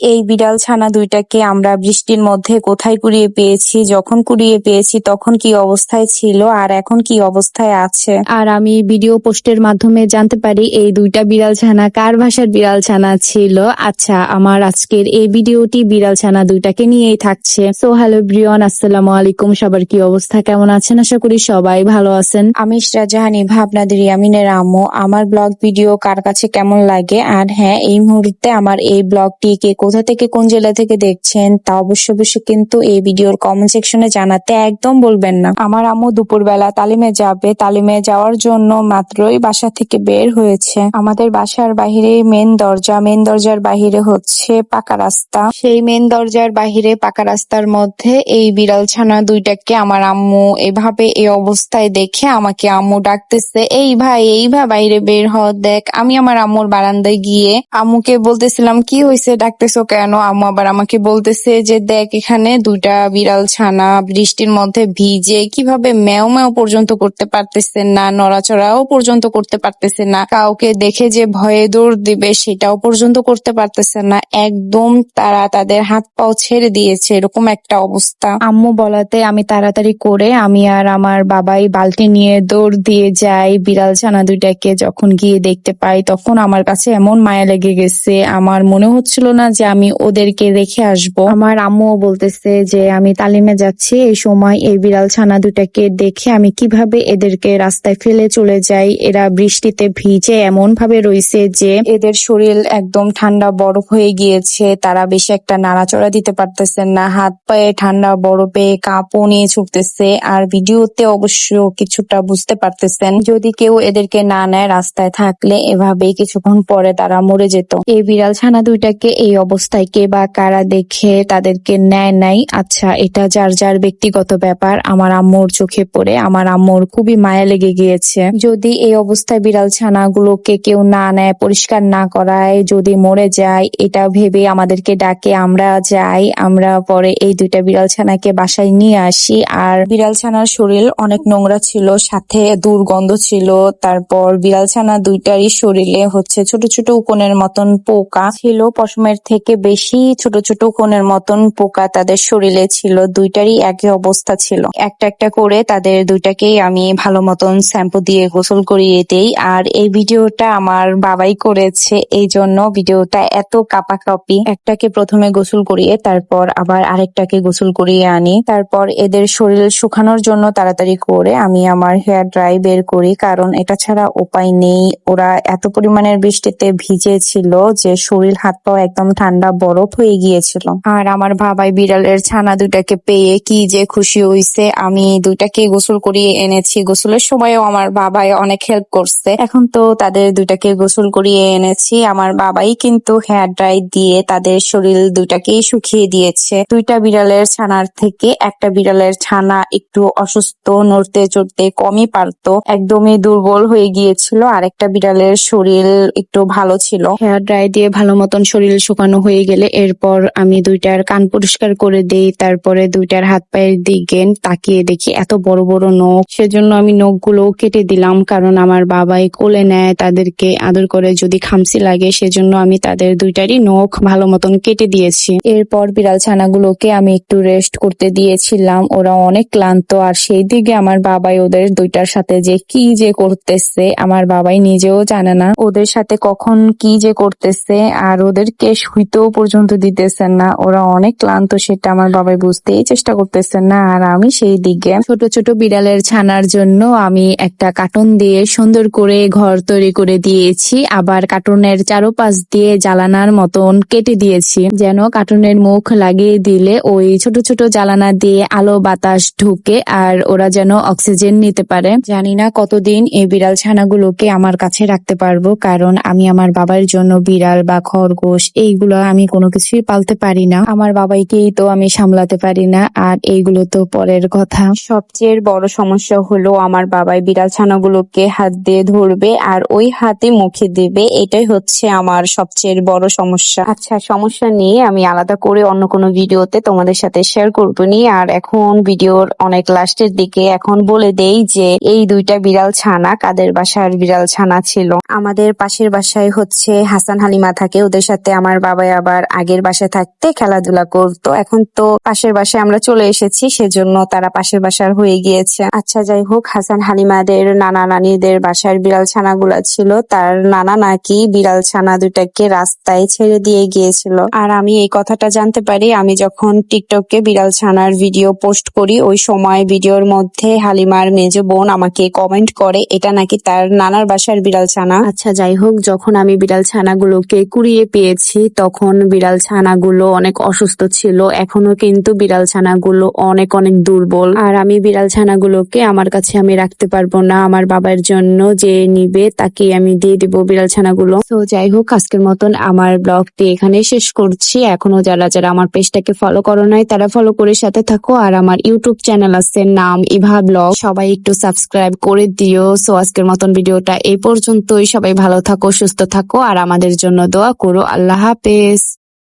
এই বিড়াল ছানা দুইটাকে আমরা বৃষ্টির মধ্যে কোথায় কুড়িয়ে পেয়েছি যখন কুড়িয়ে পেয়েছি তখন কি অবস্থায় ছিল আর এখন কি অবস্থায় আছে? আর আমি ভিডিও পোস্টের মাধ্যমে জানতে পারি এই দুইটা বিড়াল ছানা কার ভাষার বিড়াল ছানা ছিল। আচ্ছা আমার আজকের এই ভিডিওটি বিড়াল ছানা দুইটাকে নিয়েই থাকছে। সো হ্যালো ব্রিয়ন আসসালামু আলাইকুম। সবার কি অবস্থা? কেমন আছেন? আশা করি সবাই ভালো আছেন। আমি জাহানি ভাবনাদের ইয়ামিনের আম্মু। আমার ব্লগ ভিডিও কার কাছে কেমন লাগে? আর হ্যাঁ এই মুহূর্তে আমার এই ব্লগটিকে কোথা থেকে কোন জেলা থেকে দেখছেন তা অবশ্য অবশ্যই কিন্তু এই ভিডিওর কমেন্ট সেকশনে জানাতে একদম বলবেন না। আমার আম্মু দুপুরবেলা তালিমে যাবে। তালিমে যাওয়ার জন্য মাত্রই বাসা থেকে বের হয়েছে। আমাদের বাসার বাহিরে মেন দরজা মেন দরজার বাহিরে হচ্ছে পাকা রাস্তা। সেই মেন দরজার বাহিরে পাকা রাস্তার মধ্যে এই বিড়াল ছানা দুইটাকে আমার আম্মু এভাবে এই অবস্থায় দেখে আমাকে আম্মু ডাকতেছে, এই ভাই এই ভাই, বাইরে বের হ, দেখ। আমি আমার আম্মুর বারান্দায় গিয়ে আম্মুকে বলতেছিলাম, কি হয়েছে ডাকতেছো কেন? আম্মু আবার আমাকে বলতেছে যে, দেখ, এখানে দুইটা বিড়াল ছানা বৃষ্টির মধ্যে ভিজে কীভাবে ম্যাও ম্যাও পর্যন্ত করতে পারতেছে না, নড়াচড়াও পর্যন্ত করতে পারতেছে না, কাউকে দেখে যে ভয়ে দৌড় দিবে সেটাও পর্যন্ত করতে পারতেছে না, একদম তারা তাদের হাত পাও ছেড়ে দিয়েছে। এরকম একটা অবস্থা। আম্মু বলাতে আমি তাড়াতাড়ি করে আমি আর আমার বাবাই বালতি নিয়ে দৌড় দিয়ে যাই, বিড়াল ছানা দুইটাকে যখন গিয়ে দেখতে পাই, তখন আমার কাছে এমন মায়া লেগে গেছে। আমার মনে হচ্ছিল না যে আমি ওদেরকে রেখে আসব। আমার আম্মুও বলতেছে যে, আমি তালিমে যাচ্ছি, এই সময় এই বিড়াল ছানা দুটাকে দেখে আমি কীভাবে এদেরকে রাস্তায় ফেলে চলে যাই। এরা বৃষ্টিতে ভিজে এমন ভাবে রয়েছে যে, এদের শরীর একদম ঠান্ডা বরফ হয়ে গিয়েছে। তারা বেশি একটা নাড়াচড়া দিতে পারতেছেন না। হাত পায়ে ঠান্ডা বরফে কাঁপুনি ছুটতেছে আর ভিডিওতে অবশ্য কিছুটা বুঝতে পারতেছেন। যদি কেউ এদেরকে না নেয় রাস্তায় থাকলে এভাবেই কিছুক্ষণ পরে তারা মরে যেত। এই বিড়াল ছানা দুইটাকে এই অবস্থায় কে বা কারা দেখে তাদেরকে নেয় নাই আচ্ছা এটা যার যার ব্যক্তিগত ব্যাপার, আমার আম্মুর চোখে পড়ে, আমার আম্মুর খুবই মায়া লেগে গিয়েছে। যদি এই অবস্থায় বিড়াল ছানাগুলোকে কেউ না নেয়, পরিষ্কার না করায়, যদি মরে যায়, এটা ভেবে আমাদেরকে ডাকে, আমরা যাই, আমরা পরে এই দুইটা বিড়াল ছানাকে বাসায় নিয়ে আসি। আর বিড়াল ছানার শরীর অনেক নোংরা ছিল, সাথে দুর্গন্ধ ছিল, তারপর বিড়াল ছানা দুইটারই শরীরে হচ্ছে ছোট ছোট উকনের মতন পোকা ছিল, পশমের থেকে বেশি ছোট ছোট উকনের মতন পোকা তাদের শরীরে ছিল, দুইটারই একই অবস্থা ছিল। একটা একটা করে তাদের দুইটাকেই আমি ভালো মতন শ্যাম্পু দিয়ে গোসল করিয়ে দেই। আর এই ভিডিওটা আমার বাবাই করেছে এই জন্য ভিডিওটা এত কাপাকাপি। একটাকে প্রথমে গোসল করিয়ে তারপর আবার আরেকটাকে গোসল করিয়ে আনি। তারপর এদের শরীর শুকানোর জন্য তাড়াতাড়ি করে আমি আমার হেয়ার ড্রাই বের করি, কারণ এটা ছাড়া উপায় নেই। ওরা এত পরিমাণের বৃষ্টিতে ভিজে ছিল যে শরীর হাত পাও একদম ঠান্ডা বরফ হয়ে গিয়েছিল। আর আমার বাবাই বিড়ালের ছানা দুটাকে পেয়ে কি যে খুশি হইছে। আমি দুইটাকে গোসল করিয়ে এনেছি। গোসলের সময়ও আমার বাবাই অনেক হেল্প করছে। এখন তো তাদের দুইটাকে গোসল করিয়ে এনেছি। আমার বাবাই কিন্তু হেয়ার ড্রাই দিয়ে তাদের শরীর দুইটাকেই শুকিয়ে দিয়েছে। দুইটা বিড়ালের ছানার থেকে একটা বিড়ালের ছানা একটু অসুস্থ, নড়তে চড়তে কমই পারতো। একদমই দুর্বল হয়ে গিয়েছিল। আর একটা বিড়ালের শরীর একটু ভালো ছিল। হেয়ার ড্রাই দিয়ে ভালো মতন শরীর শুকানো হয়ে গেলে এরপর আমি দুইটার কান পরিষ্কার করে দেই, তারপরে দুইটার হাত পায়ের দিকে তাকিয়ে দেখি এত বড় বড় নখ। সেজন্য আমি নখগুলো কেটে দিলাম, কারণ আমার বাবাই কোলে নেয়, তাদেরকে আদর করে যদি খামসি লাগে, সেজন্য আমি তাদের দুইটারই নখ ভালো মতন কেটে দিয়েছি। এরপর বিড়াল ছানাগুলোকে আমি একটু রেস্ট করতে দিয়েছিলাম, ওরা অনেক ক্লান্ত, আর সেই দিকে আমার বাবাই ওদের দুইটার সাথে যে কি যে করতেছে, আমার বাবাই নিজেও জানে না। ওদের সাথে কখন কি যে করতেছে, আর ওদেরকে শুইতেও পর্যন্ত দিতেছেন না। ওরা অনেক ক্লান্ত, সেটা আমার বাবাই বুঝতেই চেষ্টা করতেছেন না। আর আমি সেই দিকে ছোট ছোট বিড়ালের ছানার জন্য আমি একটা কার্টুন দিয়ে সুন্দর করে ঘর তৈরি করে দিয়েছি। আবার কার্টুনের চারোপাশ দিয়ে জ্বালানার মতন কেটে দিয়েছি। যেন কার্টুনের মুখ লাগিয়ে দিলে ওই ছোট ছোট জ্বালানা দিয়ে আলো বাতাস ঢুকে আর ওরা যেন অক্সিজেন নিতে পারে। জানি না কতদিন এই বিড়াল ছানাগুলোকে আমার কাছে রাখতে পারব, কারণ আমি আমার বাবার জন্য বিড়াল বা খরগোশ এইগুলো আমি কোনো কিছুই পালতে পারি না। আমার বাবাইকেই তো আমি সামলাতে পারি না, আর এইগুলো তো পরের কথা। সবচেয়ে বড় সমস্যা হলো আমার বাবাই বিড়াল ছানাগুলোকে হাত দিয়ে ধরবে আর ওই হাতে মুখে দেবে। এটাই হচ্ছে আমার সবচেয়ে বড় সমস্যা। আচ্ছা সমস্যা নিয়ে আমি আলাদা করে অন্য কোনো ভিডিওতে তোমাদের সাথে শেয়ার করব নি। আর এখন ভিডিওর অনেক লাস্টের দিকে এখন বলে দেই যে, এই দুইটা বিড়াল ছানা কাদের বাসার বিড়াল ছানা ছিল? আমাদের পাশের বাসায় হচ্ছে হাসান হালিমা থাকে। ওদের সাথে আমার বাবা সবাই আবার আগের বাসায় থাকতে খেলাধুলা করতো। এখন তো পাশের বাসায় আমরা চলে এসেছি, সেজন্য তারা পাশের বাসার হয়ে গিয়েছে। আচ্ছা যাই হোক, হাসান হালিমাদের, নানা নানিদের বাসার বিড়াল ছানাগুলা ছিল। তার নানা নাকি বিড়াল ছানা দুটাকে রাস্তায় ছেড়ে দিয়ে গিয়েছিল। আর আমি এই কথাটা জানতে পারি, আমি যখন টিকটকে বিড়াল ছানার ভিডিও পোস্ট করি, ওই সময় ভিডিওর মধ্যে হালিমার মেজ বোন আমাকে কমেন্ট করে, এটা নাকি তার নানার বাসার বিড়াল ছানা? আচ্ছা যাই হোক, যখন আমি বিড়াল ছানাগুলোকে কুড়িয়ে পেয়েছি, তখন বিড়াল ছানাগুলো অনেক অসুস্থ ছিল, এখনও কিন্তু বিড়াল ছানাগুলো অনেক অনেক দুর্বল। আর আমি বিড়াল ছানাগুলোকে আমার কাছে আমি রাখতে পারব না। আমার বাবার জন্য যে নিবে তাকে আমি দিয়ে দিব বিড়াল ছানাগুলো। তো যাই হোক, আজকের মতন আমার ব্লগটি এখানে শেষ করছি। এখনও যারা যারা আমার পেজটাকে ফলো করো নাই, তারা ফলো করে সাথে থাকো। আর আমার ইউটিউব চ্যানেল আছে, নাম ইভা ব্লগ। সবাই একটু সাবস্ক্রাইব করে দিও। সো আজকের মতন ভিডিওটা এই পর্যন্তই। সবাই ভালো থাকো, সুস্থ থাকো। আর আমাদের জন্য দোয়া করো। আল্লাহ হাফেজ। is